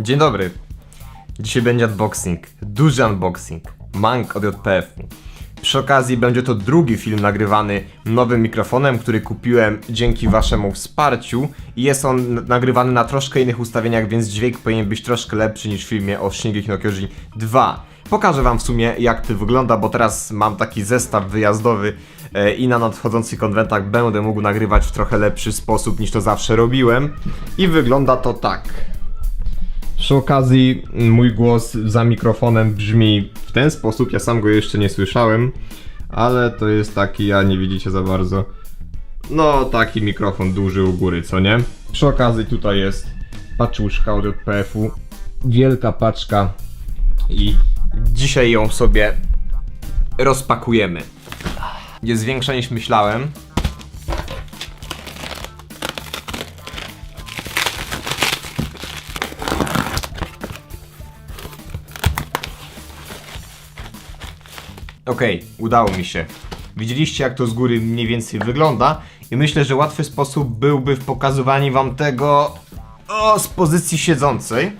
Dzień dobry. Dzisiaj będzie unboxing. Duży unboxing. Mank od JPF-u. Przy okazji będzie to drugi film nagrywany nowym mikrofonem, który kupiłem dzięki waszemu wsparciu i jest on nagrywany na troszkę innych ustawieniach, więc dźwięk powinien być troszkę lepszy niż w filmie o Shingeki no Kyojin 2. Pokażę wam w sumie jak to wygląda, bo teraz mam taki zestaw wyjazdowy e, i na nadchodzących konwentach będę mógł nagrywać w trochę lepszy sposób niż to zawsze robiłem. I wygląda to tak. Przy okazji m, mój głos za mikrofonem brzmi w ten sposób, ja sam go jeszcze nie słyszałem, ale to jest taki, a nie widzicie za bardzo. No, taki mikrofon duży u góry, co nie? Przy okazji tutaj jest paczuszka od JPF-u, wielka paczka i dzisiaj ją sobie rozpakujemy. Jest większa niż myślałem. Okej, udało mi się. Widzieliście jak to z góry mniej więcej wygląda i myślę, że łatwy sposób byłby w pokazywaniu wam tego o, z pozycji siedzącej.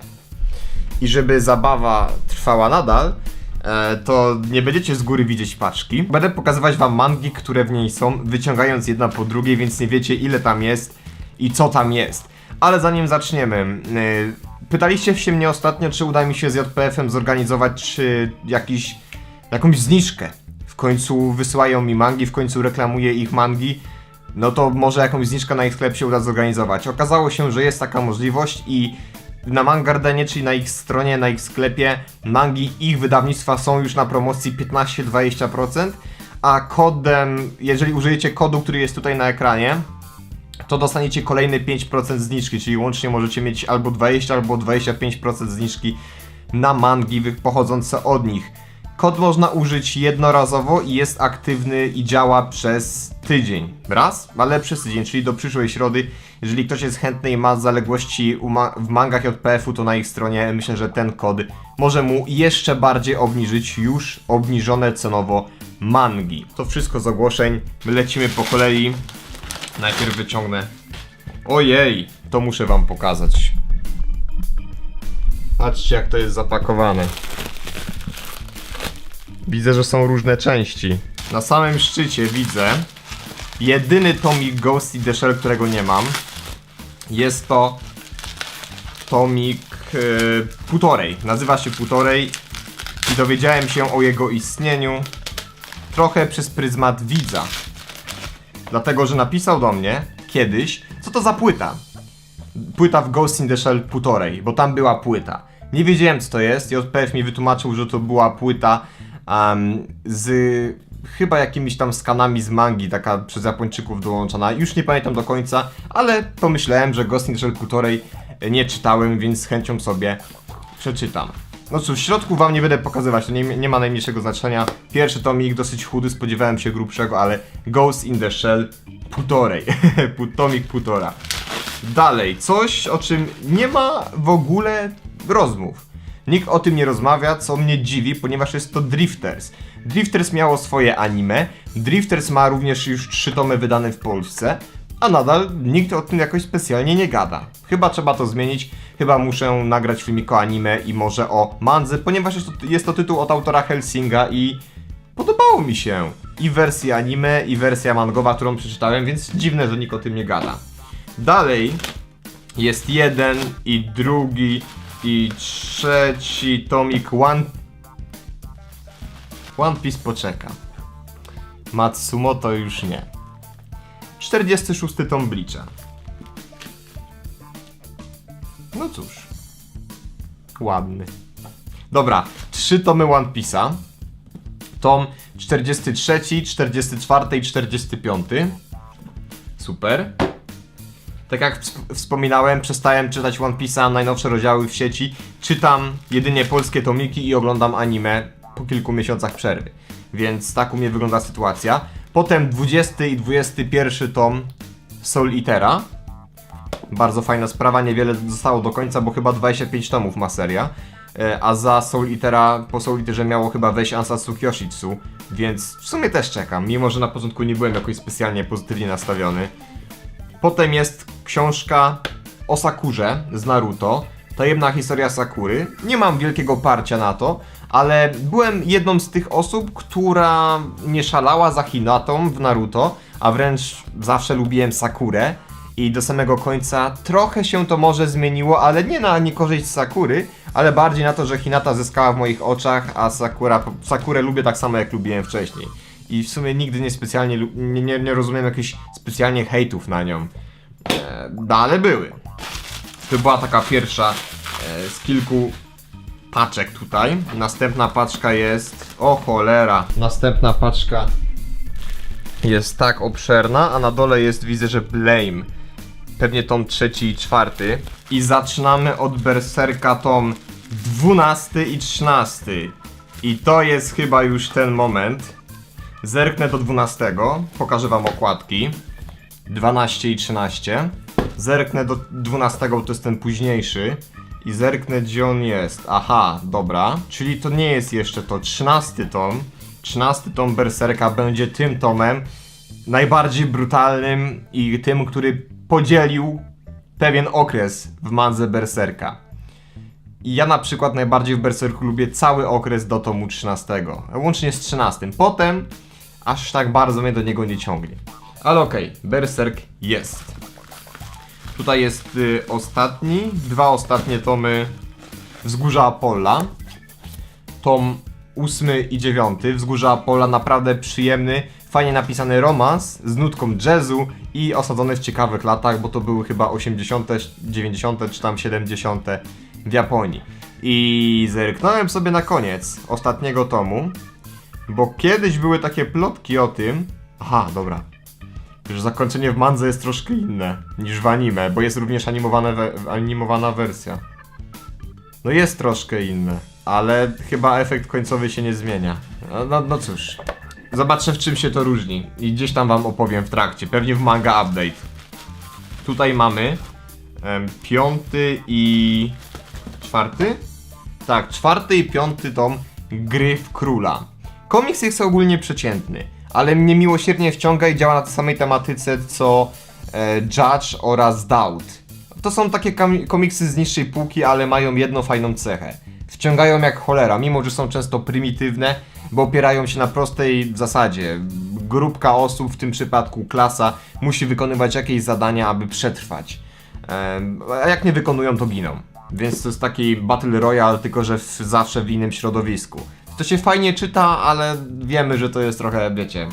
I żeby zabawa trwała nadal, e, to nie będziecie z góry widzieć paczki. Będę pokazywać wam mangi, które w niej są, wyciągając jedna po drugiej, więc nie wiecie ile tam jest i co tam jest. Ale zanim zaczniemy, e, pytaliście się mnie ostatnio, czy uda mi się z JPF-em zorganizować jakiś jakąś zniżkę. W końcu wysyłają mi mangi, w końcu reklamuję ich mangi. No to może jakąś zniżkę na ich sklep się uda zorganizować. Okazało się, że jest taka możliwość i na Mangardenie, czyli na ich stronie, na ich sklepie, mangi ich wydawnictwa są już na promocji 15-20%, a kodem, jeżeli użyjecie kodu, który jest tutaj na ekranie, to dostaniecie kolejne 5% zniżki, czyli łącznie możecie mieć albo 20, albo 25% zniżki na mangi pochodzące od nich. Kod można użyć jednorazowo i jest aktywny i działa przez tydzień. Raz, ale przez tydzień, czyli do przyszłej środy. Jeżeli ktoś jest chętny i ma zaległości w mangach JPF-u, to na ich stronie myślę, że ten kod może mu jeszcze bardziej obniżyć już obniżone cenowo mangi. To wszystko z ogłoszeń. My lecimy po kolei. Najpierw wyciągnę. Ojej, to muszę wam pokazać. Patrzcie jak to jest zapakowane. Widzę, że są różne części. Na samym szczycie widzę jedyny tomik Ghost in the Shell, którego nie mam. Jest to tomik e, półtorej. Nazywa się półtorej i dowiedziałem się o jego istnieniu trochę przez pryzmat widza. Dlatego, że napisał do mnie kiedyś, co to za płyta. Płyta w Ghost in the Shell półtorej, bo tam była płyta. Nie wiedziałem co to jest, JPF mi wytłumaczył, że to była płyta em, z chyba jakimiś tam skanami z mangi, taka przez Japończyków dołączona. Już nie pamiętam do końca, ale pomyślałem, że Ghost in the Shell półtorej nie czytałem, więc z chęcią sobie przeczytam. No cóż, w środku wam nie będę pokazywać, to nie, nie ma najmniejszego znaczenia. Pierwszy tomik dosyć chudy, spodziewałem się grubszego, ale Ghost in the Shell półtorej. Pół- tomik półtora. Dalej, coś o czym nie ma w ogóle rozmów. Nikt o tym nie rozmawia, co mnie dziwi, ponieważ jest to Drifters. Drifters miało swoje anime, Drifters ma również już trzy tomy wydane w Polsce, a nadal nikt o tym jakoś specjalnie nie gada. Chyba trzeba to zmienić, chyba muszę nagrać filmik o anime i może o mandze, ponieważ jest to, jest to tytuł od autora Helsinga i podobało mi się. I wersja anime, i wersja mangowa, którą przeczytałem, więc dziwne, że nikt o tym nie gada. Dalej jest jeden i drugi i trzeci tomik One... One Piece poczeka. Matsumoto już nie. 46 tom Bleacha. No cóż. Ładny. Dobra, trzy tomy One Piece'a. Tom 43, 44 i 45. Super. Tak jak wsp- wspominałem, przestałem czytać One Piece'a, najnowsze rozdziały w sieci. Czytam jedynie polskie tomiki i oglądam anime po kilku miesiącach przerwy. Więc tak u mnie wygląda sytuacja. Potem 20 i 21 tom Soul Eatera. Bardzo fajna sprawa, niewiele zostało do końca, bo chyba 25 tomów ma seria. E, A za Soul Eatera, po Soul Eaterze miało chyba wejść Ansatsu Kyoshitsu, więc w sumie też czekam, mimo że na początku nie byłem jakoś specjalnie pozytywnie nastawiony. Potem jest książka o Sakurze z Naruto. Tajemna historia Sakury. Nie mam wielkiego parcia na to, ale byłem jedną z tych osób, która nie szalała za Hinatą w Naruto, a wręcz zawsze lubiłem Sakurę. I do samego końca trochę się to może zmieniło, ale nie na niekorzyść Sakury, ale bardziej na to, że Hinata zyskała w moich oczach, a Sakura, Sakurę lubię tak samo jak lubiłem wcześniej. I w sumie nigdy nie specjalnie, nie, nie, nie rozumiem jakichś specjalnie hejtów na nią. No ale były. To była taka pierwsza e, z kilku paczek tutaj. Następna paczka jest. O cholera! Następna paczka jest tak obszerna, a na dole jest widzę, że Blame. Pewnie tom trzeci i czwarty. I zaczynamy od Berserka tom 12 i 13. I to jest chyba już ten moment. Zerknę do 12, pokażę wam okładki. 12 i 13. Zerknę do 12, bo to jest ten późniejszy. I zerknę gdzie on jest. Aha, dobra. Czyli to nie jest jeszcze to 13 tom. 13 tom Berserka będzie tym tomem najbardziej brutalnym i tym, który podzielił pewien okres w mandze Berserka. I ja na przykład najbardziej w Berserku lubię cały okres do tomu 13, łącznie z 13. Potem aż tak bardzo mnie do niego nie ciągnie. Ale okej, Berserk jest. Tutaj jest y, ostatni, dwa ostatnie tomy Wzgórza Apolla. Tom ósmy i dziewiąty. Wzgórza Apolla naprawdę przyjemny, fajnie napisany romans z nutką jazzu i osadzony w ciekawych latach, bo to były chyba 80., 90. czy tam 70. w Japonii. I zerknąłem sobie na koniec ostatniego tomu, bo kiedyś były takie plotki o tym. Aha, dobra. Że zakończenie w mandze jest troszkę inne niż w anime, bo jest również animowane we, animowana wersja. No jest troszkę inne, ale chyba efekt końcowy się nie zmienia. No, no, no cóż. Zobaczę w czym się to różni i gdzieś tam wam opowiem w trakcie, pewnie w manga update. Tutaj mamy em, piąty i czwarty? Tak, czwarty i piąty tom Gryf Króla. Komiks jest ogólnie przeciętny, ale mnie miłosiernie wciąga i działa na tej samej tematyce co e, Judge oraz Doubt. To są takie komiksy z niższej półki, ale mają jedną fajną cechę. Wciągają jak cholera, mimo że są często prymitywne, bo opierają się na prostej zasadzie. Grupka osób, w tym przypadku klasa, musi wykonywać jakieś zadania, aby przetrwać. Em, A jak nie wykonują, to giną. Więc to jest taki Battle Royale, tylko że w, zawsze w innym środowisku. To się fajnie czyta, ale wiemy, że to jest trochę, wiecie,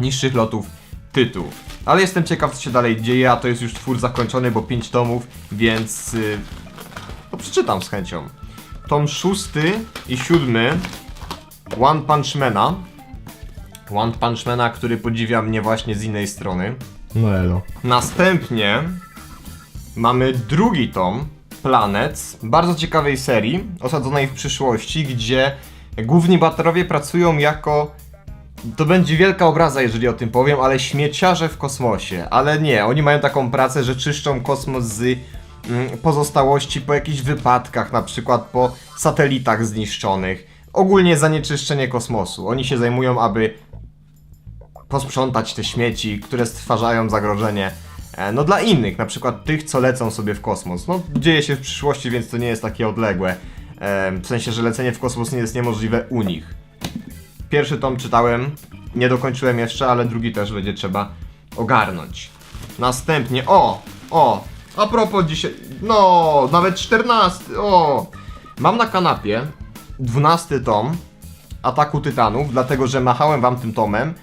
niższych lotów tytuł. Ale jestem ciekaw, co się dalej dzieje, a to jest już twór zakończony, bo 5 tomów, więc yy, to przeczytam z chęcią. Tom szósty i siódmy One Punch Mana. One Punch Mana, który podziwia mnie właśnie z innej strony. No elo. Następnie mamy drugi tom, Planets, bardzo ciekawej serii, osadzonej w przyszłości, gdzie główni bohaterowie pracują jako to będzie wielka obraza, jeżeli o tym powiem, ale śmieciarze w kosmosie. Ale nie, oni mają taką pracę, że czyszczą kosmos z mm, pozostałości po jakichś wypadkach, na przykład po satelitach zniszczonych. Ogólnie zanieczyszczenie kosmosu. Oni się zajmują, aby posprzątać te śmieci, które stwarzają zagrożenie e, no dla innych, na przykład tych, co lecą sobie w kosmos. No dzieje się w przyszłości, więc to nie jest takie odległe. W sensie, że lecenie w kosmos nie jest niemożliwe u nich. Pierwszy tom czytałem, nie dokończyłem jeszcze, ale drugi też będzie trzeba ogarnąć. Następnie, o, o, a propos dzisiaj, no, nawet 14, o. Mam na kanapie 12 tom Ataku Tytanów, dlatego że machałem wam tym tomem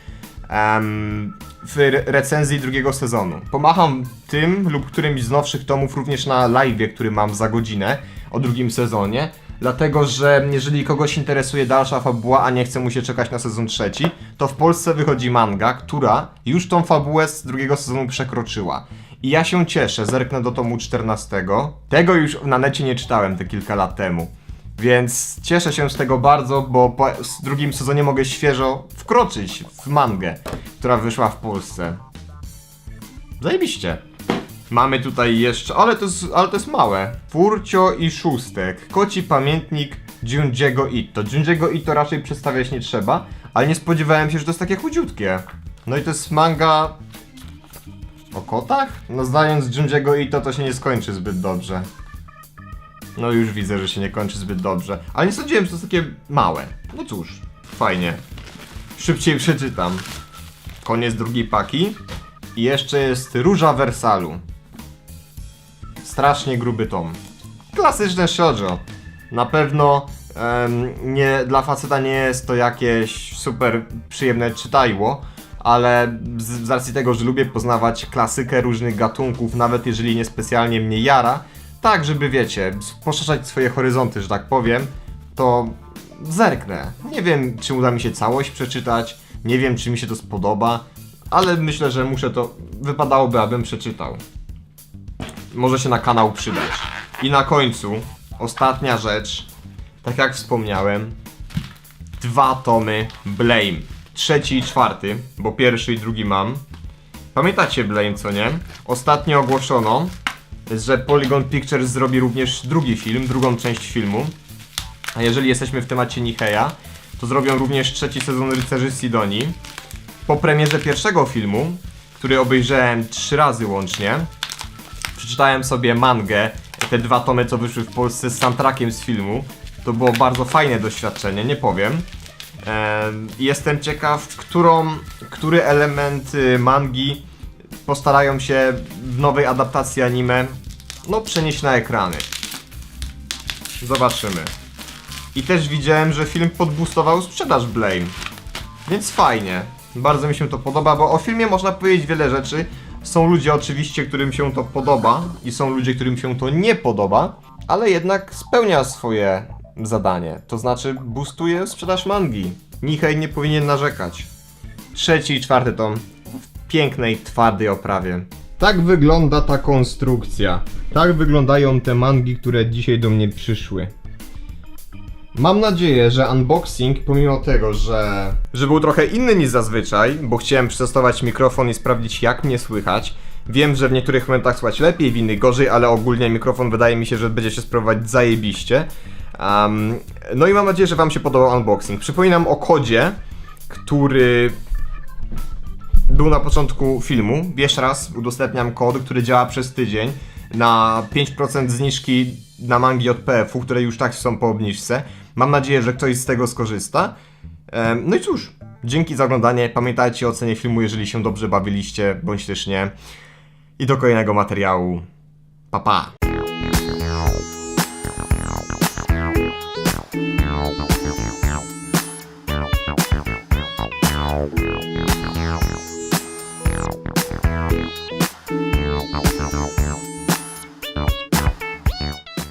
em, w re- recenzji drugiego sezonu. Pomacham tym lub którymś z nowszych tomów również na live, który mam za godzinę o drugim sezonie. Dlatego, że jeżeli kogoś interesuje dalsza fabuła, a nie chce mu się czekać na sezon trzeci, to w Polsce wychodzi manga, która już tą fabułę z drugiego sezonu przekroczyła. I ja się cieszę, zerknę do tomu 14. Tego już na necie nie czytałem te kilka lat temu. Więc cieszę się z tego bardzo, bo po drugim sezonie mogę świeżo wkroczyć w mangę, która wyszła w Polsce. Zajebiście. Mamy tutaj jeszcze, ale to jest, ale to jest małe. Furcio i Szóstek. Koci pamiętnik Junjiego Ito. Junjiego Ito raczej przedstawiać nie trzeba, ale nie spodziewałem się, że to jest takie chudziutkie. No i to jest manga o kotach? No znając Junjiego Ito to się nie skończy zbyt dobrze. No już widzę, że się nie kończy zbyt dobrze. Ale nie sądziłem, że to jest takie małe. No cóż, fajnie. Szybciej przeczytam. Koniec drugiej paki. I jeszcze jest Róża Wersalu. Strasznie gruby tom. Klasyczne shoujo. Na pewno nie, dla faceta nie jest to jakieś super przyjemne czytadło, ale z, z racji tego, że lubię poznawać klasykę różnych gatunków, nawet jeżeli nie specjalnie mnie jara, tak żeby wiecie, poszerzać swoje horyzonty, że tak powiem, to zerknę. Nie wiem, czy uda mi się całość przeczytać, nie wiem, czy mi się to spodoba, ale myślę, że muszę to, wypadałoby, abym przeczytał może się na kanał przydać. I na końcu, ostatnia rzecz, tak jak wspomniałem, dwa tomy Blame. Trzeci i czwarty, bo pierwszy i drugi mam. Pamiętacie Blame, co nie? Ostatnio ogłoszono, że Polygon Pictures zrobi również drugi film, drugą część filmu. A jeżeli jesteśmy w temacie Niheya, to zrobią również trzeci sezon Rycerzy Sidonii. Po premierze pierwszego filmu, który obejrzałem trzy razy łącznie, przeczytałem sobie mangę, te dwa tomy, co wyszły w Polsce z soundtrackiem z filmu. To było bardzo fajne doświadczenie, nie powiem. Em, Jestem ciekaw, którą, który element y, mangi postarają się w nowej adaptacji anime no przenieść na ekrany. Zobaczymy. I też widziałem, że film podbustował sprzedaż Blame. Więc fajnie. Bardzo mi się to podoba, bo o filmie można powiedzieć wiele rzeczy. Są ludzie oczywiście, którym się to podoba i są ludzie, którym się to nie podoba, ale jednak spełnia swoje zadanie. To znaczy boostuje sprzedaż mangi. Nihei nie powinien narzekać. Trzeci i czwarty tom w pięknej, twardej oprawie. Tak wygląda ta konstrukcja. Tak wyglądają te mangi, które dzisiaj do mnie przyszły. Mam nadzieję, że unboxing, pomimo tego, że... że był trochę inny niż zazwyczaj, bo chciałem przetestować mikrofon i sprawdzić jak mnie słychać. Wiem, że w niektórych momentach słychać lepiej, w innych gorzej, ale ogólnie mikrofon wydaje mi się, że będzie się sprawować zajebiście. Um, no i mam nadzieję, że wam się podobał unboxing. Przypominam o kodzie, który był na początku filmu. Jeszcze raz udostępniam kod, który działa przez tydzień na 5% zniżki na mangi od PF-u, które już tak są po obniżce. Mam nadzieję, że ktoś z tego skorzysta. No i cóż, dzięki za oglądanie. Pamiętajcie o ocenie filmu, jeżeli się dobrze bawiliście, bądź też nie. I do kolejnego materiału. Pa pa!